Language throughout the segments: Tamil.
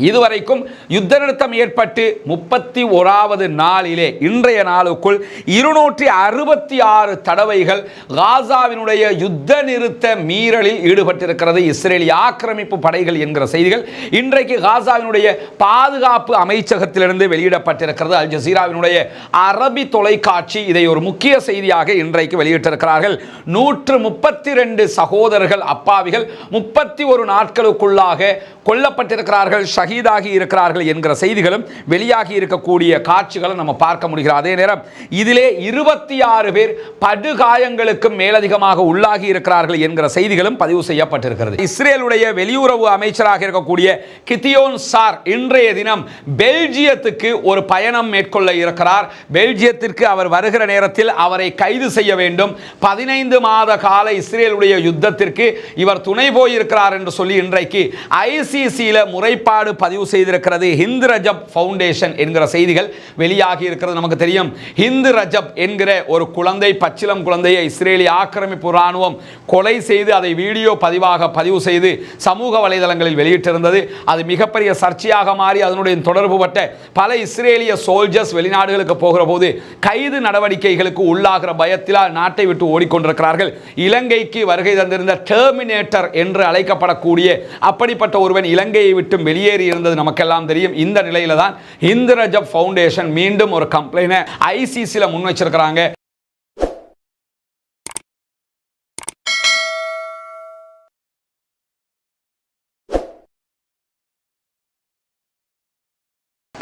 இதுவரைக்கும் யுத்த நிறுத்தம் ஏற்பட்டு முப்பத்தி ஓராவது நாளிலே இன்றைய நாளுக்குள் இருநூற்றி அறுபத்தி ஆறு தடவைகள் காசாவினுடைய யுத்த நிறுத்த மீறலில் ஈடுபட்டிருக்கிறது. இஸ்ரேலிய ஆக்கிரமிப்பு படைகள் என்கிற செய்திகள் இன்றைக்கு காசாவினுடைய பாதுகாப்பு அமைச்சகத்திலிருந்து வெளியிடப்பட்டிருக்கிறது. அல் ஜசீராவினுடைய அரபி தொலைக்காட்சி இதை ஒரு முக்கிய செய்தியாக இன்றைக்கு வெளியிட்டிருக்கிறார்கள். நூற்று முப்பத்தி ரெண்டு சகோதரர்கள் அப்பாவிகள் முப்பத்தி ஒரு நாட்களுக்குள்ளாக கொல்லப்பட்டிருக்கிறார்கள். ஷஹீதாகி இருக்கிறார்கள் என்கிற செய்திகளும் வெளியாகி இருக்கக்கூடிய காட்சிகளும் நம்ம பார்க்க முடிகிறது. அதே நேரம் இதிலே இருபத்தி ஆறு பேர் படுகாயங்களுக்கும் மேலதிகமாக உள்ளாகி இருக்கிறார்கள் என்கிற செய்திகளும் பதிவு செய்யப்பட்டிருக்கிறது. இஸ்ரேலுடைய வெளியுறவு அமைச்சராக இருக்கக்கூடிய கித்தியோன் சார் இன்றைய தினம் பெல்ஜியத்துக்கு ஒரு பயணம் மேற்கொள்ள இருக்கிறார். பெல்ஜியத்திற்கு அவர் வருகிற நேரத்தில் அவரை கைது செய்ய வேண்டும். பதினைந்து மாத கால இஸ்ரேலுடைய யுத்தத்திற்கு இவர் துணை போயிருக்கிறார் என்று சொல்லி இன்றைக்கு ஐசிசியில் முறைப்பாடு பதிவு செய்திருக்கிறது. ஹிந்து ரஜப் ஃபவுண்டேஷன் என்கிற செய்திகள் வெளியாகி இருக்கிறது நமக்கு தெரியும். ஹிந்து ரஜப் என்கிற ஒரு குழந்தை பச்சிலம் குழந்தையை இஸ்ரேலிய ஆக்கிரமிப்பு இராணுவம் கொலை செய்து அதை வீடியோ பதிவாக பதிவு செய்து சமூக வலைதளங்களில் வெளியிட்டிருந்தது. அது மிகப்பெரிய சர்ச்சையாக மாறி அதனுடைய தொடர்பு பட்ட பல இஸ்ரேலிய சோல்ஜர்ஸ் வெளிநாடுகளுக்கு போகிற போது கைது நடவடிக்கைகளுக்கு உள்ளாகிற பயத்திலால் நாட்டை விட்டு ஓடிக்கொண்டிருக்கிறார்கள். இலங்கைக்கு வருகை தந்திருந்த டெர்மினேட்டர் என்று அழைக்கப்படக்கூடிய அப்படிப்பட்ட ஒருவன் இலங்கையை விட்டு வெளியேறி இருந்தது நமக்கெல்லாம் தெரியும். இந்த நிலையில தான் இந்திரஜப் ஃபவுண்டேஷன் மீண்டும் ஒரு கம்ப்ளைண்ட் ஐசிசியில் முன் வச்சிருக்கிறாங்க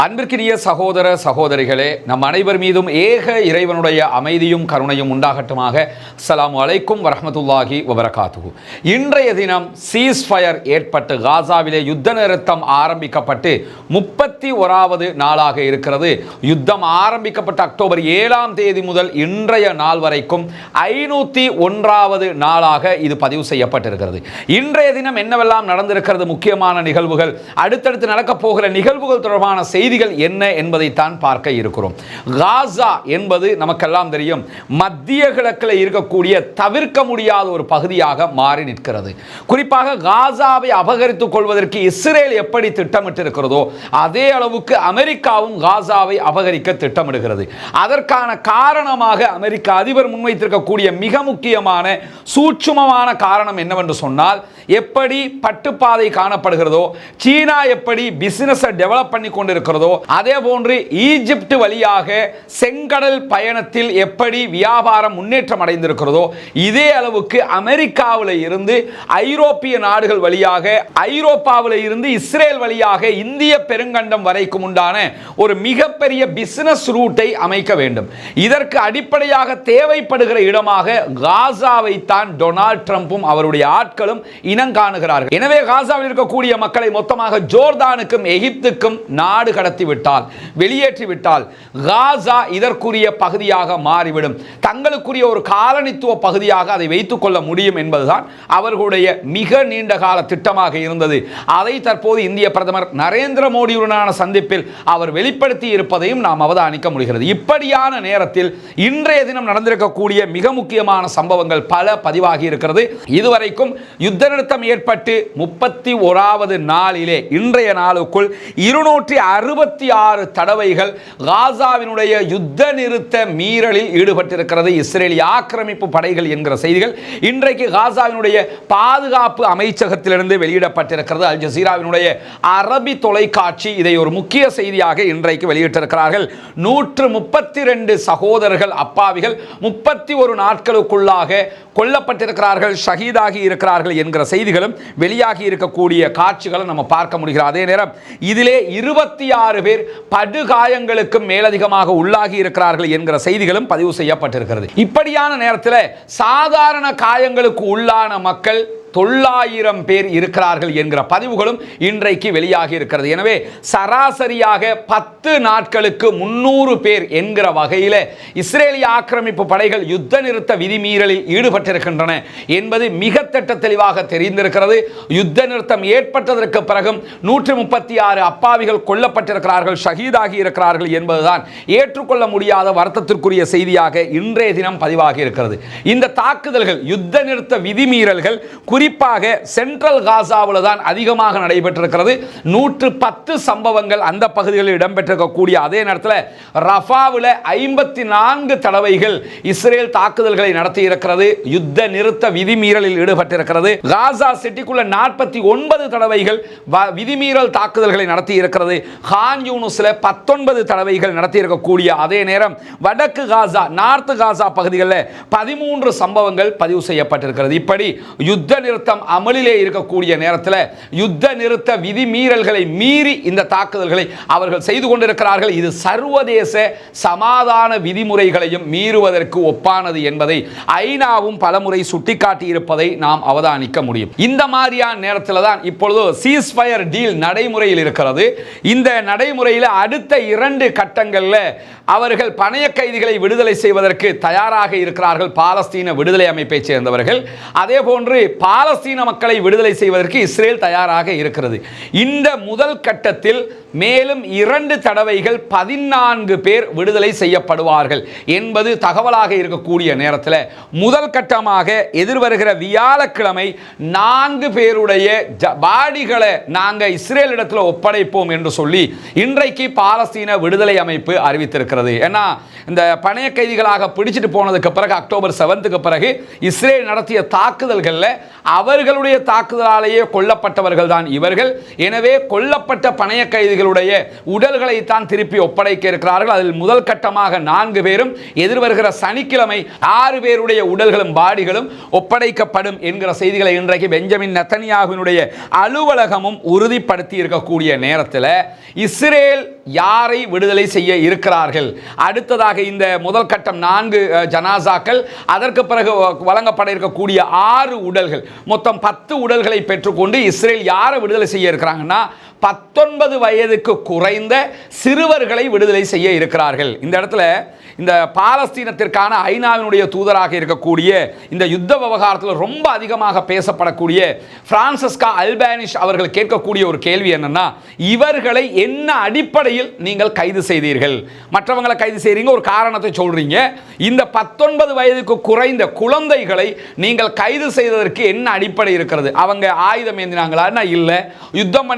அன்பிற்கினிய சகோதர சகோதரிகளே நம் அனைவர் மீதும் ஏக இறைவனுடைய அமைதியும் கருணையும் உண்டாகட்டுமாக. அஸ்ஸலாமு அலைக்கும் வரமத்துல்லாஹி வபரகாத்து இன்றைய தினம் சீஸ் ஃபயர் ஏற்பட்டு காசாவிலே யுத்த நிறுத்தம் ஆரம்பிக்கப்பட்டு முப்பத்தி ஓராவது நாளாக இருக்கிறது. யுத்தம் ஆரம்பிக்கப்பட்ட அக்டோபர் ஏழாம் தேதி முதல் இன்றைய நாள் வரைக்கும் ஐநூற்றி ஒன்றாவது நாளாக இது பதிவு செய்யப்பட்டிருக்கிறது. இன்றைய தினம் என்னவெல்லாம் நடந்திருக்கிறது முக்கியமான நிகழ்வுகள் அடுத்தடுத்து நடக்கப் போகிற நிகழ்வுகள் தொடர்பான செய்தி செய்திகள் என்ன என்பதைத்தான் பார்க்க இருக்கிறோம். காசா என்பது நமக்கெல்லாம் தெரியும். மத்திய கிழக்கில் இருக்கக்கூடிய தவிர்க்க முடியாத ஒரு பகுதியாக மாறி நிற்கிறது. குறிப்பாக காசாவை அபகரித்துக் கொள்வதற்கு இஸ்ரேல் எப்படி திட்டமிட்டிருக்கிறதோ அதே அளவுக்கு அமெரிக்காவும் காசாவை அபகரிக்க திட்டமிடுகிறது. அதற்கான காரணமாக அமெரிக்க அதிபர் முன்வைத்திருக்கக்கூடிய மிக முக்கியமான சூட்சுமமான காரணம் என்னவென்று சொன்னால் எப்படி பட்டுப்பாதை காணப்படுகிறதோ சீனா எப்படி பிசினஸை டெவலப் பண்ணி கொண்டிருக்கிறதோ அதே போன்று ஈஜிப்ட் வழியாக செங்கடல் பயணத்தில் எப்படி வியாபாரம் முன்னேற்றம் அடைந்திருக்கிறதோ இதே அளவுக்கு அமெரிக்காவில் இருந்து ஐரோப்பிய நாடுகள் வழியாக ஐரோப்பாவில் இருந்து இஸ்ரேல் வழியாக இந்திய பெருங்கண்டம் வரைக்கும் உண்டான ஒரு மிகப்பெரிய பிசினஸ் ரூட்டை அமைக்க வேண்டும். இதற்கு அடிப்படையாக தேவைப்படுகிற இடமாக காசாவை தான் டொனால்ட் ட்ரம்ப்பும் அவருடைய ஆட்களும் இனங்காணுகிறார்கள் எனவே காசாவில் இருக்கக்கூடிய மக்களை மொத்தமாக ஜோர்தானுக்கும் எகிப்துக்கும் நாடு கடத்தி விட்டால் வெளியேற்றி விட்டால் காசா இதற்குரிய பகுதியாக மாறிவிடும். தங்களுக்குரிய ஒரு காலனித்துவ பகுதியாக அதை வைத்துக் கொள்ள முடியும் என்பதுதான் அவர்களுடைய மிக நீண்ட கால திட்டமாக இருந்தது. அதை தற்போது இந்திய பிரதமர் நரேந்திர மோடியுடனான சந்திப்பில் அவர் வெளிப்படுத்தி இருப்பதையும் நாம் அவதானிக்க முடிகிறது. இப்படியான நேரத்தில் இன்றைய தினம் நடந்திருக்கக்கூடிய மிக முக்கியமான சம்பவங்கள் பல பதிவாகி இருக்கிறது. இதுவரைக்கும் யுத்த அழுத்தம் ஏற்பட்டு முப்பத்தி ஓராவது நாளிலே இன்றைய நாளுக்குள் இருநூற்றி அறுபத்தி ஆறு தடவைகள் காசாவினுடைய யுத்த நிறுத்த மீறலில் ஈடுபட்டிருக்கிறது. இஸ்ரேலிய ஆக்கிரமிப்பு படைகள் என்கிற செய்திகள் இன்றைக்கு காசாவினுடைய பாதுகாப்பு அமைச்சகத்திலிருந்து வெளியிடப்பட்டிருக்கிறது. அல் ஜசீராவினுடைய அரபி தொலைக்காட்சி இதை ஒரு முக்கிய செய்தியாக இன்றைக்கு வெளியிட்டிருக்கிறார்கள். நூற்று முப்பத்தி ரெண்டு சகோதரர்கள் அப்பாவிகள் முப்பத்தி ஒரு நாட்களுக்குள்ளாக கொல்லப்பட்டிருக்கிறார்கள் ஷஹீதாகி இருக்கிறார்கள் என்கிற செய்திகளும் வெளியாகி இருக்கக்கூடிய காட்சிகளை நம்ம பார்க்க முடிகிறது. அதே நேரம் இதிலே இருபத்தி ஆறு பேர் படுகாயங்களுக்கும் மேலதிகமாக உள்ளாகி இருக்கிறார்கள் என்கிற செய்திகளும் பதிவு செய்யப்பட்டிருக்கிறது. இப்படியான நேரத்தில் சாதாரண காயங்களுக்கு உள்ளான மக்கள் தொள்ளாயிரம் பேர் இருக்கிறார்கள் என்கிற பதிவுகளும் இன்றைக்கு வெளியாகி இருக்கிறது. எனவே சராசரியாக பத்து நாட்களுக்கு முன்னூறு பேர் என்கிற வகையில் இஸ்ரேலிய ஆக்கிரமிப்பு படைகள் யுத்த நிறுத்த விதிமீறலில் ஈடுபட்டிருக்கின்றன என்பது மிக திட்ட தெளிவாக தெரிந்திருக்கிறது. யுத்த நிறுத்தம் ஏற்பட்டதற்கு பிறகும் நூற்றி முப்பத்தி ஆறு அப்பாவிகள் கொல்லப்பட்டிருக்கிறார்கள் ஷஹீதாகி இருக்கிறார்கள் என்பதுதான் ஏற்றுக்கொள்ள முடியாத வருத்தத்திற்குரிய செய்தியாக இன்றைய தினம் பதிவாகி இருக்கிறது. இந்த தாக்குதல்கள் யுத்த நிறுத்த விதிமீறல்கள் குறி குறிப்பாக சென்ட்ரல் காசாவில் தான் அதிகமாக நடைபெற்றிருக்கிறது. நூற்று பத்து சம்பவங்கள் அந்த பகுதிகளில் இடம்பெற்றிருக்கக்கூடிய அதே நேரத்தில் ரஃபாவில் ஐம்பத்தி நான்கு தடவைகள் இஸ்ரேல் தாக்குதல்களை நடத்தி இருக்கிறது யுத்த நிறுத்த விதிமீறலில் ஈடுபட்டிருக்கிறது. காசா சிட்டிக்குள்ள நாற்பத்தி ஒன்பது தடவைகள் விதிமீறல் தாக்குதல்களை நடத்தி இருக்கிறது ஹான் யூனுஸ்ல பத்தொன்பது தடவைகள் நடத்தி இருக்கக்கூடிய அதே நேரம் வடக்கு காசா நார்த்து காசா பகுதிகளில் பதிமூன்று சம்பவங்கள் பதிவு செய்யப்பட்டிருக்கிறது. இப்படி யுத்த நிறுத்தம் அமலிலே இருக்கக்கூடிய நேரத்தில் யுத்த நிறுத்த விதிமீறல்களை மீறி இந்த தாக்குதல்களை அவர்கள் செய்து கொண்டிருக்கிறார்கள். இது சர்வதேச சமாதான விதிமுறைகளையும் மீறுவதற்கு ஒப்பானது என்பதை ஐநாவும் பலமுறை சுட்டிக்காட்டி இருப்பதை நாம் அவதானிக்க முடியும். இந்த மாதிரியான நேரத்தில் தான் இப்பொழுது சீஸ்ஃபயர் டீல் நடைமுறையில் இருக்கிறது. இந்த நடைமுறையில் அடுத்த இரண்டு கட்டங்களில் அவர்கள் பணைய கைதிகளை விடுதலை செய்வதற்கு தயாராக இருக்கிறார்கள். பாலஸ்தீன விடுதலை அமைப்பைச் சேர்ந்தவர்கள். அதே போன்று பாலஸ்தீன மக்களை விடுதலை செய்வதற்கு இஸ்ரேல் தயாராக இருக்கிறது. இந்த முதல் கட்டத்தில் மேலும் இரண்டு தடவைகள் பதினான்கு பேர் விடுதலை செய்யப்படுவார்கள் என்பது தகவலாக இருக்கக்கூடிய நேரத்தில். முதல் கட்டமாக எதிர்வருகிற வியாழக்கிழமை நான்கு பேருடைய பாடிகளை நாங்கள் இஸ்ரேலிடத்தில் ஒப்படைப்போம் என்று சொல்லி இன்றைக்கு பாலஸ்தீன விடுதலை அமைப்பு அறிவித்திருக்கிறது. ஏன்னா இந்த பணைய கைதிகளாக பிடிச்சிட்டு போனதுக்கு பிறகு அக்டோபர் செவன்த்துக்கு பிறகு இஸ்ரேல் நடத்திய தாக்குதல்களில் அவர்களுடைய தாக்குதலாலேயே கொல்லப்பட்டவர்கள் தான் இவர்கள். எனவே கொல்லப்பட்ட பணைய கைதிகளுடைய உடல்களை தான் திருப்பி ஒப்படைக்க இருக்கிறார்கள். அதில் முதல் கட்டமாக நான்கு பேரும் எதிர்வருகிற சனிக்கிழமை ஆறு பேருடைய உடல்களும் பாடிகளும் ஒப்படைக்கப்படும் என்கிற செய்திகளை இன்றைக்கு பெஞ்சமின் நத்தனியாகுவினுடைய அலுவலகமும் உறுதிப்படுத்தி இருக்கக்கூடிய நேரத்தில் இஸ்ரேல் யாரை விடுதலை செய்ய இருக்கிறார்கள்? அடுத்ததாக இந்த முதல் கட்டம் நான்கு ஜனாசாக்கள் அதற்கு பிறகு வழங்கப்பட இருக்கக்கூடிய ஆறு உடல்கள். மொத்தம் பத்து உடல்களை பெற்றுக்கொண்டு இஸ்ரேல் யாரை விடுதலை செய்ய இருக்கிறாங்கன்னா பத்தொன்பது வயதுக்கு குறைந்த சிறுவர்களை விடுதலை செய்ய இருக்கிறார்கள். இந்த இடத்துல இந்த பாலஸ்தீனத்திற்கான ஐநாவினுடைய தூதராக இருக்கக்கூடிய இந்த யுத்த விவகாரத்தில் ரொம்ப அதிகமாக பேசப்படக்கூடிய பிரான்சிஸ்கா அல்பானிஷ் அவர்கள் கேட்கக்கூடிய ஒரு கேள்வி என்னன்னா இவர்களை என்ன அடிப்படையில் நீங்கள் கைது செய்தீர்கள்? மற்றவங்களை கைது செய்கிறீங்க ஒரு காரணத்தை சொல்றீங்க. இந்த பத்தொன்பது வயதுக்கு குறைந்த குழந்தைகளை நீங்கள் கைது செய்ததற்கு என்ன அடிப்படை இருக்கிறது? அவங்க ஆயுதம் ஏந்தினாங்களான்னா இல்லை. யுத்தம்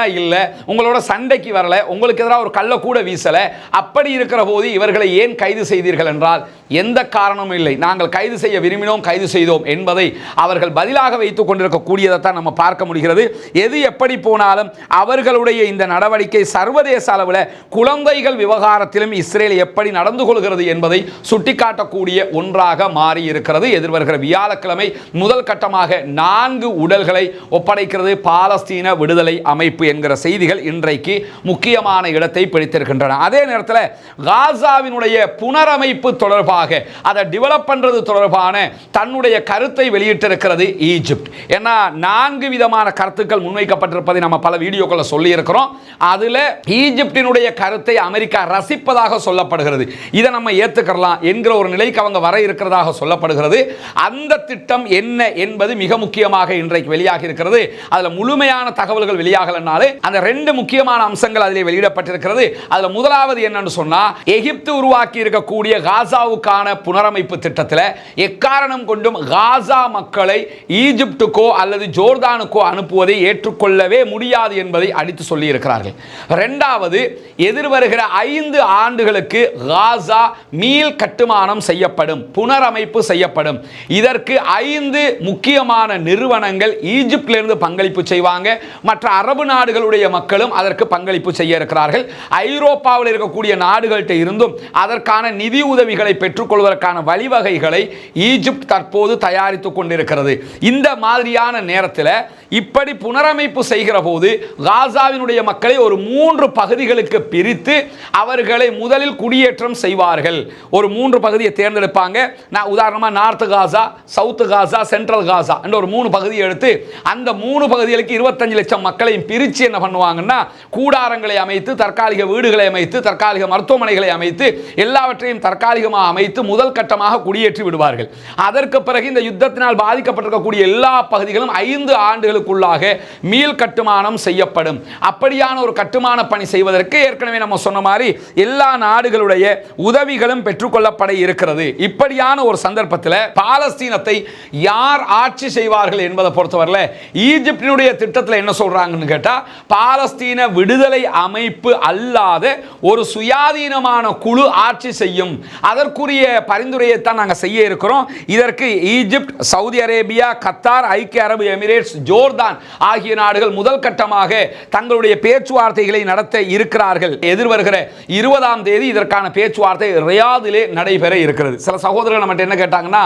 பண்ணினாங்களான்னா இல்லை உங்களோட சண்டைக்கு வரல உங்களுக்கு எதிராக ஒரு கள்ள கூட வீசல அப்படி இருக்கிற போது இவர்களை ஏன் கைது செய்தீர்கள் என்றால் எந்த காரணமும் இல்லை. நாங்கள் கைது செய்ய விரும்பினோம் கைது செய்தோம் என்பதை அவர்கள் பதிலாக வைத்துக் கொண்டிருக்கக்கூடியதை தான் நம்ம பார்க்க முடிகிறது. எது எப்படி போனாலும் அவர்களுடைய இந்த நடவடிக்கை சர்வதேச அளவில் குழந்தைகள் விவகாரத்திலும் இஸ்ரேல் எப்படி நடந்து கொள்கிறது என்பதை சுட்டிக்காட்டக்கூடிய ஒன்றாக மாறி இருக்கிறது. எதிர்வருகிற வியாழக்கிழமை முதல் கட்டமாக நான்கு உடல்களை ஒப்படைக்கிறது பாலஸ்தீன விடுதலை அமைப்பு என்கிற செய்திகள் இன்றைக்கு முக்கியமான இடத்தை பிடித்திருக்கின்றன. அதே நேரத்தில் காசாவினுடைய புனரமைப்பு தொடர்பாக அதை டெவலப் பண்றது தொடர்பான தன்னுடைய கருத்தை வெளியிட்டிருக்கிறது ஈஜிப்ட். ஏன்னா நான்கு விதமான கருத்துக்கள் முன்வைக்கப்பட்டிருப்பதை நம்ம பல வீடியோக்களை சொல்லியிருக்கிறோம். அதில் அதுல ஈஜிப்டினுடைய கருத்தை அமெரிக்கா ரசிப்பதாக சொல்லப்படுகிறது. இதை நம்ம ஏற்றுக்கலாம் என்கிற ஒரு நிலைக்கு அவங்க வர இருக்கிறதாக சொல்லப்படுகிறது. அந்த திட்டம் என்ன என்பது மிக முக்கியமாக இன்றைக்கு வெளியாகி இருக்கிறது அதில் முழுமையான தகவல்கள் வெளியாகலனாலே அந்த ரெண்டு முக்கியமான அம்சங்கள் அதிலே வெளியிடப்பட்டிருக்கிறது. அதுல முதலாவது என்னன்னு சொன்னால் எகிப்து உருவாக்கி இருக்கக்கூடிய காசாவுக்கான புனரமைப்பு திட்டத்தில் எக்காரணம் கொண்டும் காசா மக்களை ஈஜிப்டுக்கோ அல்லது ஜோர்தானுக்கோ அனுப்புவதை ஏற்றுக்கொள்ளவே முடியாது என்பதை அடித்து சொல்லி இருக்கிறார்கள் ரெண்டாவது எதிர்வருகிற ஐந்து ஆண்டுகளுக்கு காசா மீள் கட்டுமானம் செய்யப்படும் புனரமைப்பு செய்யப்படும். இதற்கு ஐந்து முக்கியமான நிறுவனங்கள் ஈஜிப்டிலிருந்து பங்களிப்பு செய்வாங்க. மற்ற அரபு நாடு நாடுகளுடைய மக்களும் அதற்கு பங்களிப்பு செய்ய இருக்கிறார்கள். ஐரோப்பாவில் இருக்கக்கூடிய நாடுகள்கிட்ட இருந்தும் அதற்கான நிதி உதவிகளை பெற்றுக்கொள்வதற்கான வழிவகைகளை ஈஜிப்ட் தற்போது தயாரித்துக் கொண்டிருக்கிறது. இந்த மாதிரியான நேரத்தில் இப்படி புனரமைப்பு செய்கிற போது காசாவினுடைய மக்களை ஒரு மூன்று பகுதிகளுக்கு பிரித்து அவர்களை முதலில் குடியேற்றம் செய்வார்கள். ஒரு மூன்று பகுதியை தேர்ந்தெடுப்பாங்க. நான் உதாரணமாக north Gaza south Gaza central Gaza என்ற ஒரு மூணு பகுதியை எடுத்து அந்த மூணு பகுதிகளுக்கு இருபத்தஞ்சு லட்சம் மக்களையும் பிரித்து குதிச்சு என்ன பண்ணுவாங்கன்னா கூடாரங்களை அமைத்து தற்காலிக வீடுகளை அமைத்து தற்காலிக மருத்துவமனைகளை அமைத்து எல்லாவற்றையும் தற்காலிகமாக அமைத்து முதல் கட்டமாக குடியேற்றி விடுவார்கள். அதற்கு பிறகு இந்த யுத்தத்தினால் பாதிக்கப்பட்டிருக்கக்கூடிய எல்லா பகுதிகளும் ஐந்து ஆண்டுகளுக்குள்ளாக மீள் கட்டுமானம் செய்யப்படும். அப்படியான ஒரு கட்டுமான பணி செய்வதற்கு ஏற்கனவே நம்ம சொன்ன மாதிரி எல்லா நாடுகளுடைய உதவிகளும் பெற்றுக்கொள்ளப்பட இருக்கிறது. இப்படியான ஒரு சந்தர்ப்பத்தில் பாலஸ்தீனத்தை யார் ஆட்சி செய்வார்கள் என்பதை பொறுத்தவரையில் ஈஜிப்டினுடைய திட்டத்தில் என்ன சொல்றாங்கன்னு கேட்டா பாலஸ்தீன விடுதலை அமைப்பு அல்லாத ஒரு சுயாதீனமான குழு ஆட்சி செய்யும். அதற்குரிய பரிந்துரையை தான் நாங்கள் செய்ய இருக்கிறோம். இதற்கு ஈஜிப்ட் சவுதி அரேபியா கத்தார் ஐக்கிய அரபு எமிரேட்ஸ் ஜோர்தான் ஆகிய நாடுகள் முதல் கட்டமாக தங்களுடைய பேச்சுவார்த்தைகளை நடத்த இருக்கிறார்கள். எதிர்வருகிற இருபதாம் தேதி இதற்கான பேச்சுவார்த்தை ரியாதிலே நடைபெற இருக்கிறது. சில சகோதரர்கள் நம்மகிட்ட என்ன கேட்டாங்கன்னா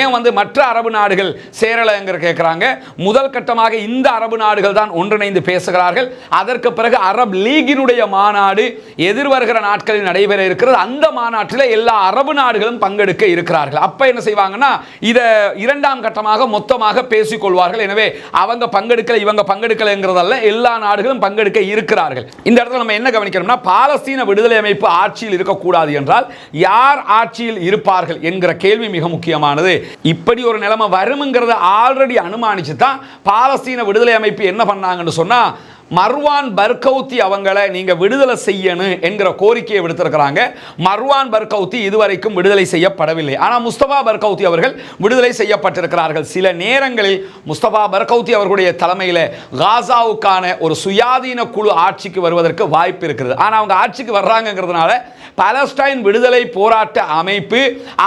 ஏன் வந்து மற்ற அரபு நாடுகள் சேரலைங்கிற? கேட்குறாங்க முதல் கட்டமாக இந்த அரபு நாடுகள் தான் ஒன்றிணைந்து பேசுகிறார்கள். அதற்கு பிறகு அரப் லீகினுடைய மாநாடு எதிர்வருகிற நாட்களில் நடைபெற இருக்கிறது. அந்த மாநாட்டில் எல்லா அரபு நாடுகளும் பங்கெடுக்க இருக்கிறார்கள். அப்போ என்ன செய்வாங்கன்னா இதை இரண்டாம் கட்டமாக மொத்தமாக பேசிக்கொள்வார்கள். எனவே அவங்க பங்கெடுக்கல இவங்க பங்கெடுக்கலைங்கிறதல்ல எல்லா நாடுகளும் பங்கெடுக்க இருக்கிறார்கள். இந்த இடத்துல நம்ம என்ன கவனிக்கணும்னா பாலஸ்தீன விடுதலை அமைப்பு ஆட்சியில் இருக்கக்கூடாது என்றால் யார் ஆட்சியில் இருப்பார்கள் என்கிற கேள்வி மிக முக்கியமானது. இப்படி ஒரு நிலைமை வரும்ங்கிறத ஆல்ரெடி அனுமானிச்சு தான் பாலஸ்தீன விடுதலை அமைப்பு என்ன பண்ணாங்கன்னு சொன்னா மர்வான் பர்கௌத்தி அவங்கள நீங்கள் விடுதலை செய்யணும் என்கிற கோரிக்கையை விடுத்திருக்கிறாங்க. மர்வான் பர்கௌத்தி இதுவரைக்கும் விடுதலை செய்யப்படவில்லை. ஆனால் முஸ்தபா பர்கௌத்தி அவர்கள் விடுதலை செய்யப்பட்டிருக்கிறார்கள். சில நேரங்களில் முஸ்தபா பர்கௌத்தி அவர்களுடைய தலைமையில் காசாவுக்கான ஒரு சுயாதீன குழு ஆட்சிக்கு வருவதற்கு வாய்ப்பு இருக்கிறது. ஆனால் அவங்க ஆட்சிக்கு வர்றாங்கங்கிறதுனால பலஸ்டைன் விடுதலை போராட்ட அமைப்பு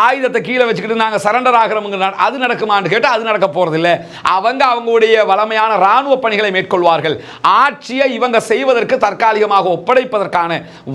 ஆயுதத்தை கீழே வச்சுக்கிட்டு நாங்கள் சரண்டர் ஆகிறோம்ங்கிற அது நடக்குமான்னு கேட்டால் அது நடக்க போகிறதில்லை அவங்க அவங்களுடைய வளமையான இராணுவ பணிகளை மேற்கொள்வார்கள். ஆட்சியை இவங்க செய்வதற்கு தற்காலிகமாக ஒப்படைப்பதற்கான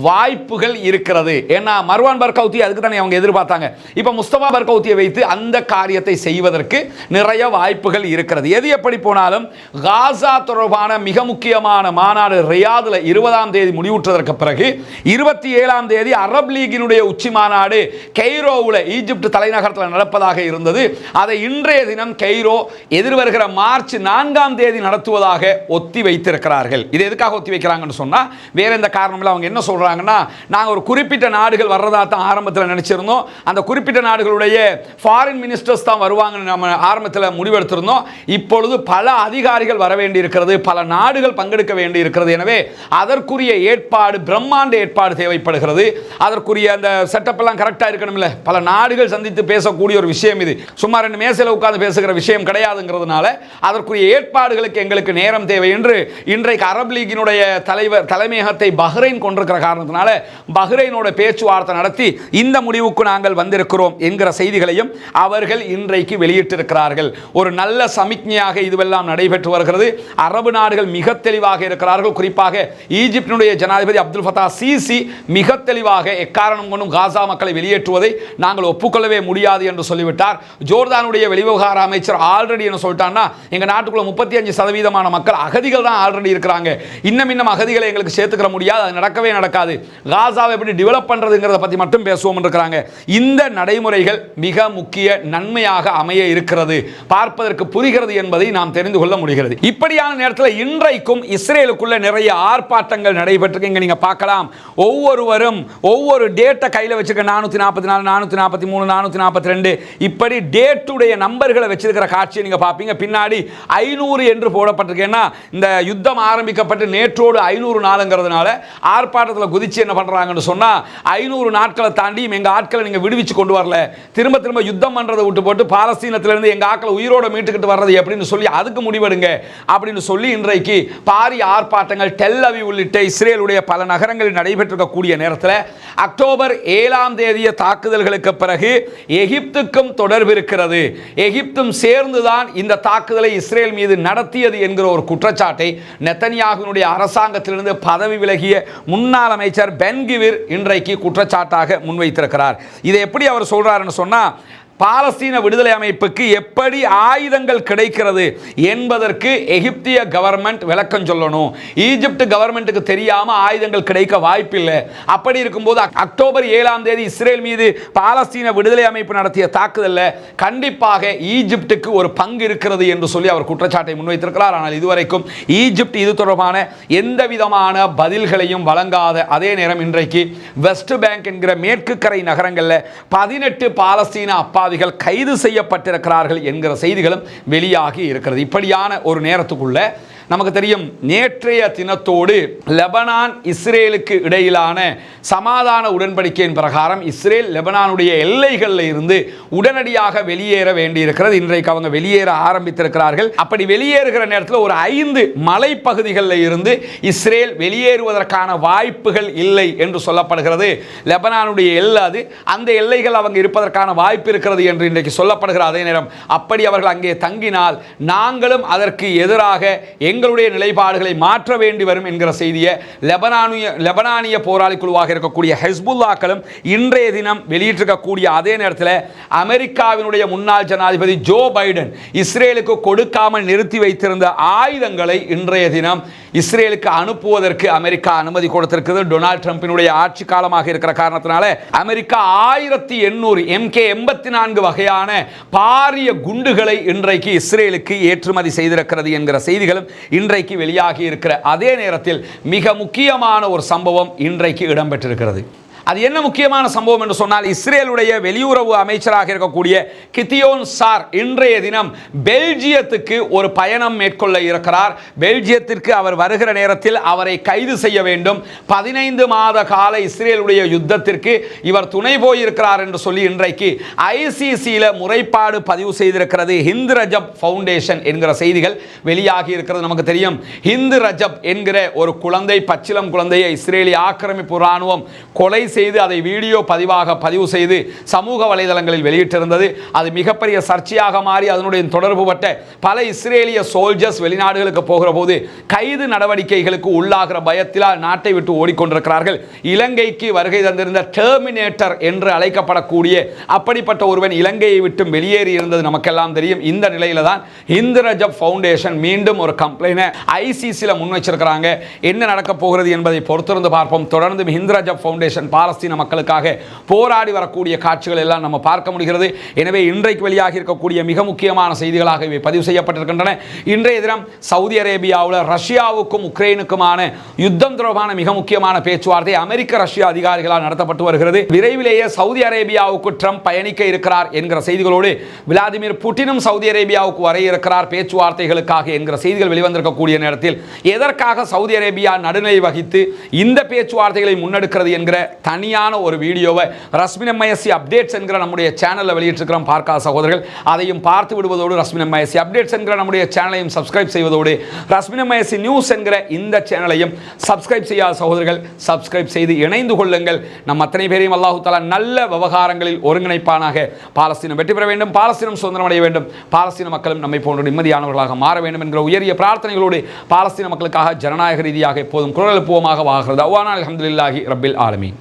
வாய்ப்புகள் இருக்கிறது. ஏன்னா மர்வான் பர்கௌத்தி அதுக்கு தானே அவங்க எதிர்பார்த்தாங்க. இப்போ முஸ்தபா பர்கௌத்தியை வைத்து அந்த காரியத்தை செய்வதற்கு நிறைய வாய்ப்புகள் இருக்கிறது. எது எப்படி போனாலும் காசா தொடர்பான மிக முக்கியமான மாநாடு ரியாதுல இருபதாம் தேதி முடிவுற்றதற்கு பிறகு இருபத்தி ஏழாம் தேதி அரப் லீகினுடைய உச்சி மாநாடு கெய்ரோவில் ஈஜிப்ட் தலைநகரத்தில் நடப்பதாக இருந்தது. அதை இன்றைய தினம் கெய்ரோ எதிர்வருகிற மார்ச் நான்காம் தேதி நடத்துவதாக ஒத்தி வைத்திருக்கிறார். வைக்கிறார்கள் இது எதுக்காக ஒத்தி வைக்கிறாங்கன்னு சொன்னால் வேற எந்த காரணமில்லை அவங்க என்ன சொல்றாங்கன்னா நாங்கள் ஒரு குறிப்பிட்ட நாடுகள் வர்றதா தான் ஆரம்பத்தில் நினைச்சிருந்தோம். அந்த குறிப்பிட்ட நாடுகளுடைய ஃபாரின் மினிஸ்டர்ஸ் தான் வருவாங்கன்னு நம்ம ஆரம்பத்தில் முடிவெடுத்திருந்தோம். இப்பொழுது பல அதிகாரிகள் வர வேண்டி இருக்கிறது பல நாடுகள் பங்கெடுக்க வேண்டி இருக்கிறது எனவே அதற்குரிய ஏற்பாடு பிரம்மாண்ட ஏற்பாடு தேவைப்படுகிறது. அதற்குரிய அந்த செட்டப் எல்லாம் கரெக்டாக இருக்கணும்ல. பல நாடுகள் சந்தித்து பேசக்கூடிய ஒரு விஷயம் இது. சும்மா ரெண்டு மேசையில் உட்கார்ந்து பேசுகிற விஷயம் கிடையாதுங்கிறதுனால அதற்குரிய ஏற்பாடுகளுக்கு எங்களுக்கு நேரம் தேவை என்று இன்றைய இன்றைக்கு அரப் லீகினுடைய தலைவர் தலைமையகத்தை பஹ்ரைன் கொண்டிருக்கிற காரணத்தினால பஹ்ரைனோட பேச்சுவார்த்தை நடத்தி இந்த முடிவுக்கு நாங்கள் வந்திருக்கிறோம் என்கிற செய்திகளையும் அவர்கள் இன்றைக்கு வெளியிட்டிருக்கிறார்கள். ஒரு நல்ல சமிக்ஞையாக இதுவெல்லாம் நடைபெற்று வருகிறது. அரபு நாடுகள் மிக தெளிவாக இருக்கிறார்கள். குறிப்பாக ஈஜிப்டினுடைய ஜனாதிபதி அப்துல் ஃபத்தா சிசி மிக தெளிவாக எக்காரணம் கொண்டும் காசா மக்களை வெளியேற்றுவதை நாங்கள் ஒப்புக்கொள்ளவே முடியாது என்று சொல்லிவிட்டார். ஜோர்தானுடைய வெளிவிவகார அமைச்சர் ஆல்ரெடி என்ன சொல்லிட்டான்னா எங்க நாட்டுக்குள்ள முப்பத்தி அஞ்சு சதவீதமான மக்கள் அகதிகள் தான் ஆல்ரெடி இருக்கிறாங்க இன்னும் இன்னும் அகதிகளை எங்களுக்கு சேர்த்துக்கிற முடியாது. அது நடக்கவே நடக்காது. காசாவை எப்படி டெவலப் பண்ணுறதுங்கிறத பற்றி மட்டும் பேசுவோம் இருக்கிறாங்க இந்த நடைமுறைகள் மிக முக்கிய நன்மையாக அமைய இருக்கிறது. பார்ப்பதற்கு புரிகிறது என்பதை நாம் தெரிந்து கொள்ள முடிகிறது. இப்படியான நேரத்தில் இன்றைக்கும் இஸ்ரேலுக்குள்ள நிறைய ஆர்ப்பாட்டங்கள் நடைபெற்று இங்கே நீங்க பார்க்கலாம். ஒவ்வொருவரும் ஒவ்வொரு டேட்டை கையில் வச்சுருக்க நானூற்றி நாற்பத்தி நாலு நானூற்றி நாற்பத்தி மூணு நானூற்றி நாற்பத்தி ரெண்டு இப்படி டேட்டுடைய நம்பர்களை வச்சிருக்கிற காட்சியை நீங்கள் பார்ப்பீங்க. பின்னாடி ஐநூறு என்று போடப்பட்டிருக்கேன்னா இந்த யுத்தம் ஆரம்பிக்கப்பட்டு நேற்றோடு ஐநூறு நாளுங்கிறதுனால ஆர்ப்பாட்டத்தில் குதிச்சு என்ன பண்ணுறாங்கன்னு சொன்னால் ஐநூறு நாட்களை தாண்டியும் எங்கள் ஆட்களை நீங்கள் விடுவிச்சு கொண்டு வரல. திரும்ப திரும்ப யுத்தம் பண்ணுறதை விட்டு போட்டு பாலஸ்தீனத்திலேருந்து எங்கள் ஆட்களை உயிரோட மீட்டுக்கிட்டு வர்றது எப்படின்னு சொல்லி அதுக்கு முடிவெடுங்க அப்படின்னு சொல்லி இன்றைக்கு பாரிய ஆர்ப்பாட்டங்கள் டெல் அவி உள்ளிட்ட இஸ்ரேலுடைய பல நகரங்களில் நடைபெற்றிருக்கக்கூடிய நேரத்தில் அக்டோபர் ஏழாம் தேதிய தாக்குதல்களுக்கு பிறகு எகிப்துக்கும் தொடர்பு இருக்கிறது. எகிப்தும் சேர்ந்துதான் இந்த தாக்குதலை இஸ்ரேல் மீது நடத்தியது என்கிற ஒரு குற்றச்சாட்டை நெத்த நெத்தனியாகுனுடைய அரசாங்கத்திலிருந்து பதவி விலகிய முன்னாள் அமைச்சர் பென்கிவிர் இன்றைக்கு குற்றச்சாட்டாக முன்வைத்திருக்கிறார். இதை எப்படி அவர் சொல்றாருன்னு சொன்னா பாலஸ்தீன விடுதலை அமைப்புக்கு எப்படி ஆயுதங்கள் கிடைக்கிறது என்பதற்கு எகிப்திய கவர்மெண்ட் விளக்கம் சொல்லணும். ஈஜிப்ட் கவர்மெண்ட்டுக்கு தெரியாம ஆயுதங்கள் கிடைக்க வாய்ப்பில்லை. அப்படி இருக்கும்போது அக்டோபர் ஏழாம் தேதி இஸ்ரேல் மீது பாலஸ்தீன விடுதலை அமைப்பு நடத்திய தாக்குதல்ல கண்டிப்பாக ஈஜிப்டுக்கு ஒரு பங்கு இருக்கிறது என்று சொல்லி அவர் குற்றச்சாட்டை முன்வைத்திருக்கிறார். ஆனால் இதுவரைக்கும் ஈஜிப்ட் இது தொடர்பான எந்த விதமான பதில்களையும் வழங்காத அதே நேரம் இன்றைக்கு வெஸ்ட் பேங்க் என்கிற மேற்கு கரை நகரங்களில் பதினெட்டு பாலஸ்தீன அப்பா அப்பாவிகள் கைது செய்யப்பட்டிருக்கிறார்கள் என்கிற செய்திகளும் வெளியாகி இருக்கிறது. இப்படியான ஒரு நேரத்துக்குள்ள நமக்கு தெரியும் நேற்றைய தினத்தோடு லெபனான் இஸ்ரேலுக்கு இடையிலான சமாதான உடன்படிக்கையின் பிரகாரம் இஸ்ரேல் லெபனானுடைய எல்லைகளில் இருந்து உடனடியாக வெளியேற வேண்டியிருக்கிறது. இன்றைக்கு அவங்க வெளியேற ஆரம்பித்திருக்கிறார்கள். அப்படி வெளியேறுகிற நேரத்தில் ஒரு ஐந்து மலைப்பகுதிகளில் இருந்து இஸ்ரேல் வெளியேறுவதற்கான வாய்ப்புகள் இல்லை என்று சொல்லப்படுகிறது. லெபனானுடைய எல்லை அது. அந்த எல்லைகள் அவங்க இருப்பதற்கான வாய்ப்பு இருக்கிறது என்று இன்றைக்கு சொல்லப்படுகிற அதே நேரம். அப்படி அவர்கள் அங்கே தங்கினால் நாங்களும் அதற்கு எதிராக எங்களுடைய நிலைப்பாடுகளை மாற்ற வேண்டி வரும் என்கிற செய்தியை லெபனானிய லெபனானிய போராளி குழுவாக இருக்கக்கூடிய ஹெஸ்புல்லாக்களும் இன்றைய தினம் வெளியிட்டிருக்கக்கூடிய அதே நேரத்தில் அமெரிக்காவினுடைய முன்னாள் ஜனாதிபதி ஜோ பைடன் இஸ்ரேலுக்கு கொடுக்காமல் நிறுத்தி வைத்திருந்த ஆயுதங்களை இன்றைய தினம் இஸ்ரேலுக்கு அனுப்புவதற்கு அமெரிக்கா அனுமதி கொடுத்திருக்கிறது. டொனால்ட் ட்ரம்பினுடைய ஆட்சி காலமாக இருக்கிற காரணத்தினால அமெரிக்கா ஆயிரத்தி எண்ணூறு எம்கே எண்பத்தி நான்கு வகையான பாரிய குண்டுகளை இன்றைக்கு இஸ்ரேலுக்கு ஏற்றுமதி செய்திருக்கிறது என்கிற செய்திகளும் இன்றைக்கு வெளியாகி இருக்கிற அதே நேரத்தில் மிக முக்கியமான ஒரு சம்பவம் இன்றைக்கு இடம்பெற்றிருக்கிறது. அது என்ன முக்கியமான சம்பவம் என்று சொன்னால் இஸ்ரேலுடைய வெளியுறவு அமைச்சராக இருக்கக்கூடிய கித்தியோன் சார் இன்றைய தினம் பெல்ஜியத்துக்கு ஒரு பயணம் மேற்கொள்ள இருக்கிறார். பெல்ஜியத்திற்கு அவர் வருகிற நேரத்தில் அவரை கைது செய்ய வேண்டும். பதினைந்து மாத கால இஸ்ரேலுடைய யுத்தத்திற்கு இவர் துணை போயிருக்கிறார் என்று சொல்லி இன்றைக்கு ஐசிசியில் முறைப்பாடு பதிவு செய்திருக்கிறது. ஹிந்து ரஜப் ஃபவுண்டேஷன் என்கிற செய்திகள் வெளியாகி இருக்கிறது. நமக்கு தெரியும் ஹிந்து ரஜப் என்கிற ஒரு குழந்தை பச்சிலம் குழந்தையை இஸ்ரேலிய ஆக்கிரமிப்பு இராணுவம் கொலை செய்து அதை வீடியோ பதிவாக பதிவு செய்து சமூக வலைதளங்களில் வெளியிட்டிருந்தது. அது மிகப்பெரிய சர்ச்சையாக மாறி அதனுடைய தொடர்பு பட்ட பல இஸ்ரேலிய சோல்ஜர்ஸ் வெளிநாடுகளுக்கு போகிற போது கைது நடவடிக்கைகளுக்கு உள்ளாகிற பயத்திலால் நாட்டை விட்டு ஓடிக்கொண்டிருக்கிறார்கள். இலங்கைக்கு வருகை தந்திருந்த டெர்மினேட்டர் என்று அழைக்கப்படக்கூடிய அப்படிப்பட்ட ஒருவன் இலங்கையை விட்டு வெளியேறி இருந்தது நமக்கெல்லாம் தெரியும். இந்த நிலையில தான் இந்திரஜப் ஃபவுண்டேஷன் மீண்டும் ஒரு கம்ப்ளைண்ட் ஐசிசியில் முன் வச்சிருக்கிறாங்க. என்ன நடக்க போகிறது என்பதை பொறுத்திருந்து பார்ப்போம். தொடர்ந்து இந்திரஜப் ஃபவுண்டேஷன் பாலஸ்தீன மக்களுக்காக போராடி வரக்கூடிய காட்சிகள் எல்லாம் நம்ம பார்க்க முடிகிறது. எனவே இன்றைக்கு வெளியாக இருக்கக்கூடிய மிக முக்கியமான செய்திகளாக இவை பதிவு செய்யப்பட்டிருக்கின்றன. இன்றைய தினம் சவுதி அரேபியாவில் ரஷ்யாவுக்கும் உக்ரைனுக்குமான யுத்தம் தொடர்பான மிக முக்கியமான பேச்சுவார்த்தை அமெரிக்க ரஷ்யா அதிகாரிகளால் நடத்தப்பட்டு வருகிறது. விரைவிலேயே சவுதி அரேபியாவுக்கு ட்ரம்ப் பயணிக்க இருக்கிறார் என்கிற செய்திகளோடு விளாடிமிர் புட்டினும் சவுதி அரேபியாவுக்கு வர இருக்கிறார் பேச்சுவார்த்தைகளுக்காக என்கிற செய்திகள் வெளிவந்திருக்கக்கூடிய நேரத்தில் எதற்காக சவுதி அரேபியா நடுநிலை வகித்து இந்த பேச்சுவார்த்தைகளை முன்னெடுக்கிறது என்கிற தனியான ஒரு வீடியோவை ரஸ்மின் எம்ஐஎஸ்சி அப்டேட்ஸ் என்கிற நம்முடைய சேனலில் வெளியிட்டிருக்கிறோம். பார்க்காத சகோதரர்கள் அதையும் பார்த்து விடுவதோடு ரஸ்மின் எம்ஐஎஸ்சி அப்டேட்ஸ் என்கிற நம்முடைய சேனலையும் சப்ஸ்கிரைப் செய்வதோடு ரஸ்மின் எம்ஐஎஸ்சி நியூஸ் என்கிற இந்த சேனலையும் சப்ஸ்கிரைப் செய்யாத சகோதரர்கள் சப்ஸ்கிரைப் செய்து இணைந்து கொள்ளுங்கள். நம் அத்தனை பேரையும் அல்லாஹு தாலா நல்ல விவகாரங்களில் ஒருங்கிணைப்பானாக. பாலஸ்தீனம் வெற்றி பெற வேண்டும் பாலஸ்தீனம் சுதந்திரம் அடைய வேண்டும். பாலஸ்தீன மக்களும் நம்மை போன்ற நிம்மதியானவர்களாக மாற வேண்டும் என்கிற உயரிய பிரார்த்தனைகளோடு பாலஸ்தீன மக்களுக்காக ஜனநாயக ரீதியாக எப்போதும் குரல் எழுப்புவோமாக வாகிறது. அவ்வானால் அஹமதுல்லாஹி ரபில் ஆலமீன்.